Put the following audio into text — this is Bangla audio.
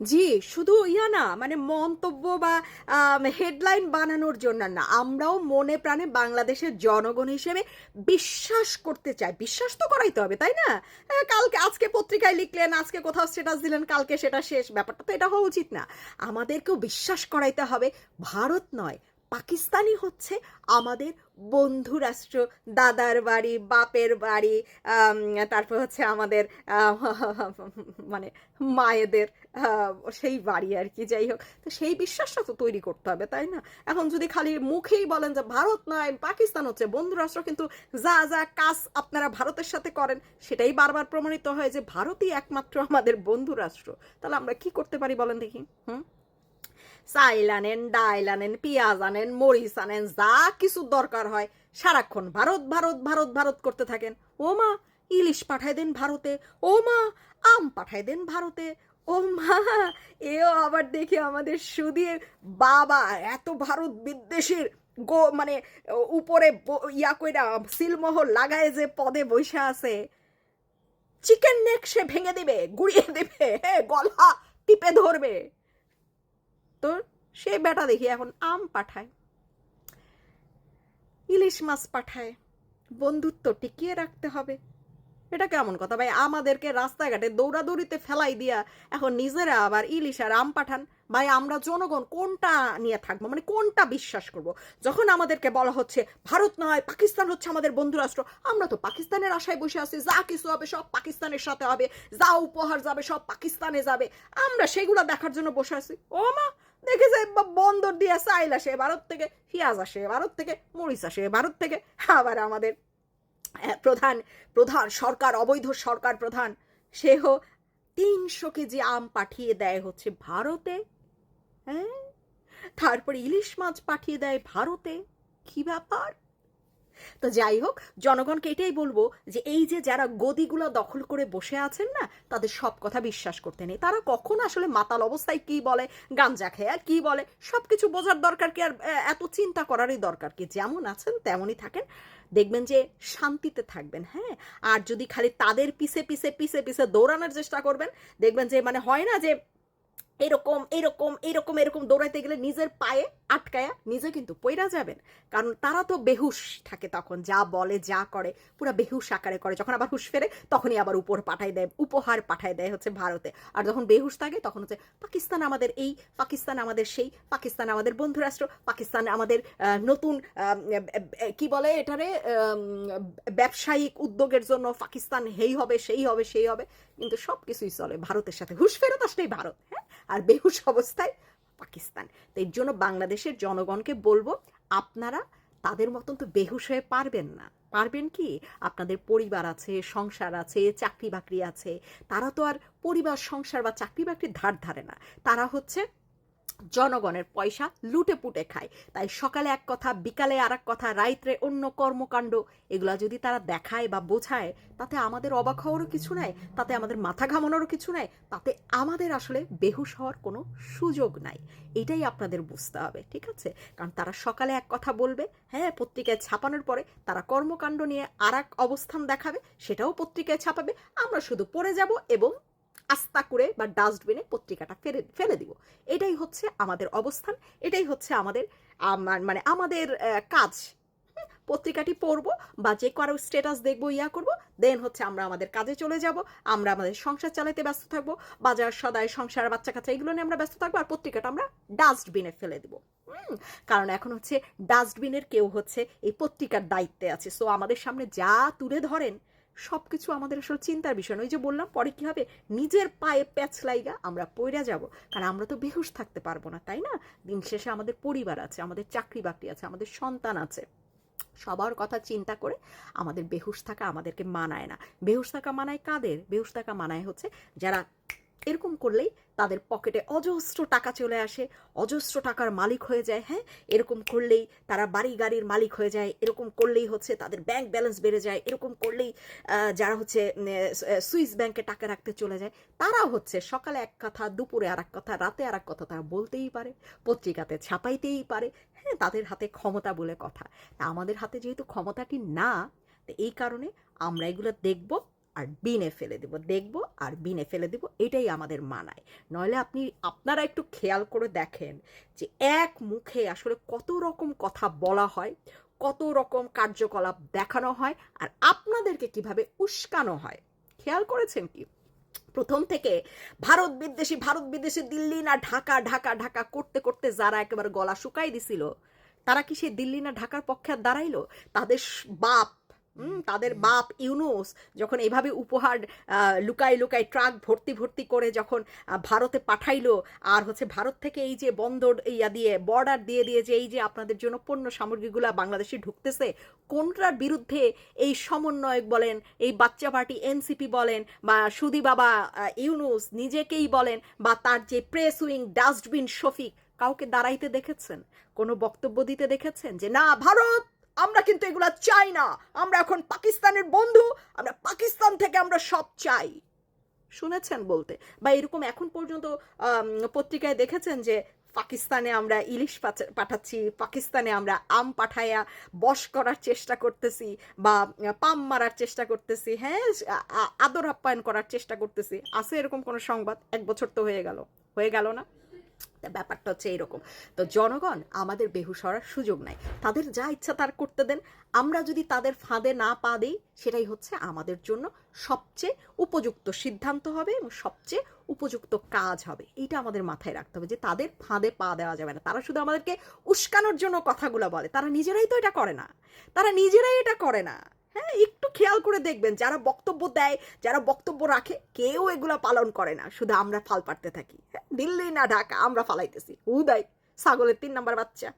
জি, শুধু ইয়া না মানে মন্তব্য বা হেডলাইন বানানোর জন্য না। আমরাও মনে প্রাণে বাংলাদেশের জনগণ হিসেবে বিশ্বাস করতে চাই। বিশ্বাস তো করাইতে হবে, তাই না? কালকে, আজকে পত্রিকায় লিখলেন, আজকে কোথাও স্টেটাস দিলেন, কালকে সেটা শেষ। ব্যাপারটা তো এটা হওয়া উচিত না। আমাদেরকেও বিশ্বাস করাইতে হবে। ভারত নয় পাকিস্তানই হচ্ছে আমাদের বন্ধু রাষ্ট্র, দাদার বাড়ি, বাপের বাড়ি তারপর হচ্ছে আমাদের মানে মায়েদের সেই বাড়ি আর কি, যাই হোক। তো সেই বিশ্বাসটা তো তৈরি করতে হবে, তাই না? এখন যদি খালি মুখেই বলেন যে ভারত নয়, পাকিস্তান হচ্ছে বন্ধু রাষ্ট্র, কিন্তু যা যা কাজ আপনারা ভারতের সাথে করেন, সেটাই বারবার প্রমাণিত হয় যে ভারতই একমাত্র আমাদের বন্ধু রাষ্ট্র। তাহলে আমরা কি করতে পারি বলেন দেখি, হুম? চাইল আনেন ডাইল আনেন পেঁয়াজ আনেন মরিচ আনেন যা কিছু দরকার হয় সারাক্ষণ ভারত ভারত ভারত ভারত করতে থাকেন। ও মা, ইলিশ পাঠাই দেন ভারতে। ও মা, আম পাঠাই দেন ভারতে। ও মা, এও আবার দেখি আমাদের সুদীর বাবা এত ভারত বিদ্বেষীর গো মানে উপরে ইয়া কইরা সিলমোহর লাগায় যে পদে বসে আছে। চিকেন নেক সে ভেঙে দেবে, গুড়িয়ে দেবে গলা টিপে ধরবে। তো সে বেটা দেখি এখন আম পাঠায়। ইলিশ মাছ পাঠায়। বন্ধুত্ব টিকিয়ে রাখতে হবে। এটা কেমন কথা? ভাই, আমাদেরকে রাস্তাঘাটে দৌড়াদৌড়িতে ফেলাই দিয়া এখন নিজেরা আবার ইলিশ আর আম পাঠান। ভাই, আমরা জনগণ কোনটা নিয়ে থাকব? মানে কোনটা বিশ্বাস করব? যখন আমাদেরকে বলা হচ্ছে, ভারত নয় পাকিস্তান হচ্ছে আমাদের বন্ধু রাষ্ট্র আমরা তো পাকিস্তানের আশায় বসে আছি। যা কিছু হবে সব পাকিস্তানের সাথে হবে। যা উপহার যাবে সব পাকিস্তানে যাবে। আমরা সেগুলো দেখার জন্য বসে আছি। ও মা দেখে যে বন্দর দিয়ে সাইল আসে ভারত থেকে হিয়াজ আসে ভারত থেকে মরিচ আসে ভারত থেকে আবার আমাদের প্রধান প্রধান সরকার, অবৈধ সরকার প্রধান, সেও তিনশো কেজি আম পাঠিয়ে দেয় হচ্ছে ভারতে হ্যাঁ? তারপরে ইলিশ মাছ পাঠিয়ে দেয় ভারতে, কি ব্যাপার? তো যাই হোক, জনগণকে এটাই বলব যে এই যে যারা গদিগুলো দখল করে বসে আছেন না, তাদের সব কথা বিশ্বাস করতে নেই। তারা কখন আসলে মাতাল অবস্থায় কি বলে, গাঞ্জা খেয়ে আর কি বলে সব কিছু বোঝার দরকার কি আর এত চিন্তা করারই দরকার কি? যেমন আছেন, তেমনই থাকেন। দেখবেন যে শান্তিতে থাকবেন হ্যাঁ? আর যদি খালি তাদের পিছে পিছে পিছে পিছে দৌড়ানোর চেষ্টা করবেন, দেখবেন যে মানে হয় না যে এরকম এরকম এরকম এরকম দৌড়াইতে গেলে নিজের পায়ে আটকায়া নিজে কিন্তু পইরা যাবেন। কারণ তারা তো বেহুশ থাকে তখন, যা বলে, যা করে, পুরো বেহুশ আকারে করে। যখন আবার হুশ ফেরে, তখনই আবার উপর পাঠায় দেয়, উপহার পাঠায় দেয় হচ্ছে ভারতে। আর যখন বেহুশ থাকে, তখন হচ্ছে পাকিস্তান আমাদের এই, পাকিস্তান আমাদের সেই, পাকিস্তান আমাদের বন্ধুরাষ্ট্র, পাকিস্তান আমাদের নতুন কি বলে এটারে? ব্যবসায়িক উদ্যোগের জন্য পাকিস্তান হেই হবে, সেই হবে সেই হবে। কিন্তু সব কিছুই চলে ভারতের সাথে। হুশ ফেরত আসলেই ভারত। আর বেহুশ অবস্থায় পাকিস্তান। তো এর জন্য বাংলাদেশের জনগণকে বলব, আপনারা তাদের মতন তো বেহুশ হয়ে পারবেন না। পারবেন কি? আপনাদের পরিবার আছে, সংসার আছে চাকরি বাকরি আছে। তারা তো আর পরিবার, সংসার বা চাকরি বাকরির ধার ধারে না। তারা হচ্ছে জনগণের পয়সা লুটে পুটে খায়। তাই সকালে এক কথা, বিকালে আর এক কথা, রাইত্রে অন্য কর্মকাণ্ড, এগুলা যদি তারা দেখায় বা বোঝায়, তাতে আমাদের অবাক হওয়ারও কিছু নাই, তাতে আমাদের মাথা ঘামানোরও কিছু নাই, তাতে আমাদের আসলে বেহুশ হওয়ার কোনো সুযোগ নাই। এটাই আপনাদের বুঝতে হবে, ঠিক আছে? কারণ তারা সকালে এক কথা বলবে হ্যাঁ পত্রিকায় ছাপানোর পরে তারা কর্মকাণ্ড নিয়ে আর এক অবস্থান দেখাবে, সেটাও পত্রিকায় ছাপাবে, আমরা শুধু পড়ে যাব এবং আস্তা করে বা ডাস্টবিনে পত্রিকাটা ফেলে ফেলে দিব। এটাই হচ্ছে আমাদের অবস্থান, এটাই হচ্ছে আমাদের মানে আমাদের কাজ। পত্রিকাটি পড়ব বা যে কারও স্ট্যাটাস দেখব, ইয়া করব দেন হচ্ছে আমরা আমাদের কাজে চলে যাব, আমরা আমাদের সংসার চালাতে ব্যস্ত থাকব, বাজার সদায় সংসার, বাচ্চা কাচ্চা, এগুলো নিয়ে আমরা ব্যস্ত থাকব, আর পত্রিকাটা আমরা ডাস্টবিনে ফেলে দেবো। কারণ এখন হচ্ছে ডাস্টবিনের কেউ হচ্ছে এই পত্রিকার দায়িত্বে আছে। সো আমাদের সামনে যা তুলে ধরেন সব কিছু আমাদের আসলে চিন্তার বিষয় ওই যে বললাম, পরে কী হবে? নিজের পায়ে প্যাচ লাইগা আমরা পইরা যাব। কারণ আমরা তো বেহুশ থাকতে পারব না, তাই না? দিন শেষে আমাদের পরিবার আছে, আমাদের চাকরি বাকরি আছে, আমাদের সন্তান আছে। সবার কথা চিন্তা করে আমাদের বেহুশ থাকা আমাদেরকে মানায় না। বেহুশ থাকা মানায় কাদের? বেহুশ থাকা মানায় হচ্ছে যারা এরকম করলেই তাদের পকেটে অজস্র টাকা চলে আসে, অজস্র টাকার মালিক হয়ে যায় হ্যাঁ? এরকম করলেই তারা বাড়ি গাড়ির মালিক হয়ে যায়, এরকম করলেই হচ্ছে তাদের ব্যাংক ব্যালেন্স বেড়ে যায়, এরকম করলেই যারা হচ্ছে সুইস ব্যাংকে টাকা রাখতে চলে যায়, তারাও হচ্ছে সকালে এক কথা, দুপুরে আর এক কথা, রাতে আর এক কথা তারা বলতেই পারে, পত্রিকাতে ছাপাইতেই পারে হ্যাঁ? তাদের হাতে ক্ষমতা বলে কথা। তা আমাদের হাতে যেহেতু ক্ষমতাটি না, তো এই কারণে আমরা এগুলো দেখব আর বিনে ফেলে দিব। দেখব আর বিনে ফেলে দিব, এটাই আমাদের মানায়। নইলে আপনি, আপনারা একটু খেয়াল করে দেখেন যে এক মুখে আসলে কত রকম কথা বলা হয়, কত রকম কার্যকলাপ দেখানো হয় আর আপনাদেরকে কীভাবে উস্কানো হয়। খেয়াল করেছেন কি? প্রথম থেকে ভারত বিদ্বেষী, ভারত বিদেশি দিল্লি না ঢাকা ঢাকা ঢাকা করতে করতে যারা একেবারে গলা শুকাই দিছিল, তারা কি সেই দিল্লি না ঢাকার পক্ষে দাঁড়াইলো? তাদের বাপ তাদের বাপ ইউনুস যখন এভাবে উপহার আহ, লুকাই লুকাই ট্রাক ভর্তি ভর্তি করে যখন ভারতে পাঠাইলো আর হচ্ছে ভারত থেকে এই যে বন্দর ইয়া দিয়ে বর্ডার দিয়ে দিয়ে যে এই যে আপনাদের জন্য পণ্য সামগ্রীগুলো বাংলাদেশে ঢুকতেছে কোনটার বিরুদ্ধে এই সমন্বয়ক বলেন এই বাচ্চা পার্টি এনসিপি বলেন বা সুদি বাবা ইউনুস নিজেকেই বলেন বা তার যে প্রেস উইং ডাস্টবিন শফিক কাউকে দাঁড়াইতে দেখেছেন? কোনো বক্তব্য দিতে দেখেছেন যে না ভারত আমরা কিন্তু এগুলো চাই না। আমরা এখন পাকিস্তানের বন্ধু, আমরা পাকিস্তান থেকে আমরা সব চাই। শুনেছেন বলতে? বা এরকম এখন পর্যন্ত পত্রিকায় দেখেছেন যে পাকিস্তানে আমরা ইলিশ পাঠাচ্ছি, পাকিস্তানে আমরা আম পাঠাইয়া বশ করার চেষ্টা করতেছি বা পাম মারার চেষ্টা করতেছি হ্যাঁ আদর আপ্যায়ন করার চেষ্টা করতেছি। আছে এরকম কোনো সংবাদ? এক বছর তো হয়ে গেল। হয়ে গেল না? ব্যাপারটা হচ্ছে এরকম। তো জনগণ আমাদের বেহুশ হওয়ার সুযোগ নাই। তাদের যা ইচ্ছা তার করতে দেন। আমরা যদি তাদের ফাঁদে না পা দিই, সেটাই হচ্ছে আমাদের জন্য সবচেয়ে উপযুক্ত সিদ্ধান্ত হবে এবং সবচেয়ে উপযুক্ত কাজ হবে। এটা আমাদের মাথায় রাখতে হবে যে তাদের ফাঁদে পা দেওয়া যাবে না। তারা শুধু আমাদেরকে উস্কানোর জন্য কথাগুলো বলে। তারা নিজেরাই তো এটা করে না। তারা নিজেরাই এটা করে না। হ্যাঁ একটু খেয়াল করে দেখবেন। যারা বক্তব্য দেয়, যারা বক্তব্য রাখে, কেউ এগুলা পালন করে না। শুধু আমরা ফাল পাড়তে থাকি। হ্যাঁ দিল্লি না ঢাকা, আমরা ফালাইতেছি। উদয় ছাগলের তিন নাম্বার বাচ্চা।